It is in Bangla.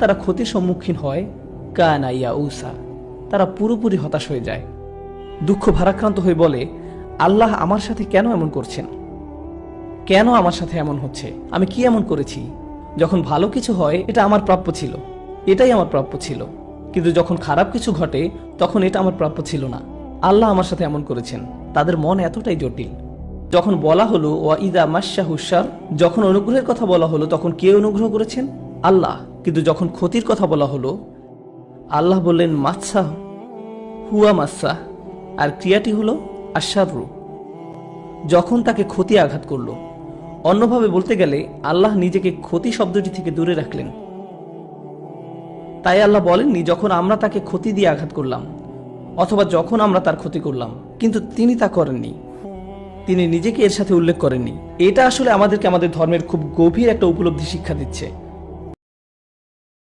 তারা ক্ষতির সম্মুখীন হয়, কানা ইয়া উসা তারা পুরোপুরি হতাশ হয়ে যায়। দুঃখ ভারাক্রান্ত হয়ে বলে, আল্লাহ আমার সাথে কেন এমন করছেন? কেন আমার সাথে এমন হচ্ছে? আমি কি এমন করেছি? যখন ভালো কিছু হয়, এটা আমার প্রাপ্য ছিল। এটাই আমার প্রাপ্য ছিল। কিন্তু যখন খারাপ কিছু ঘটে, তখন এটা আমার প্রাপ্য ছিল না। আল্লাহ আমার সাথে এমন করেছেন। তাদের মন এতটাই জটিল। যখন বলা হলো, ওয়া ইদা মাসা হুসার যখন অনুগ্রহের কথা বলা হলো, তখন কে অনুগ্রহ করেছেন? আল্লাহ। কিন্তু যখন ক্ষতির কথা বলা হলো, আল্লাহ বললেন মাচ্ছা হুয়া মাসা আর ক্রিয়াটি হলো আশারু যখন তাকে ক্ষতি আঘাত করল, অন্যভাবে বলতে গেলে, আল্লাহ নিজেকে ক্ষতি শব্দটি থেকে দূরে রাখলেন। তাই আল্লাহ বলেননি, যখন আমরা তাকে ক্ষতি দিয়ে আঘাত করলাম, অথবা যখন আমরা তার ক্ষতি করলাম, কিন্তু তিনি তা করেননি। তিনি নিজেকে এর সাথে উল্লেখ করেননি। এটা আসলে আমাদেরকে আমাদের ধর্মের খুব গভীর একটা উপলব্ধি শিক্ষা দিচ্ছে।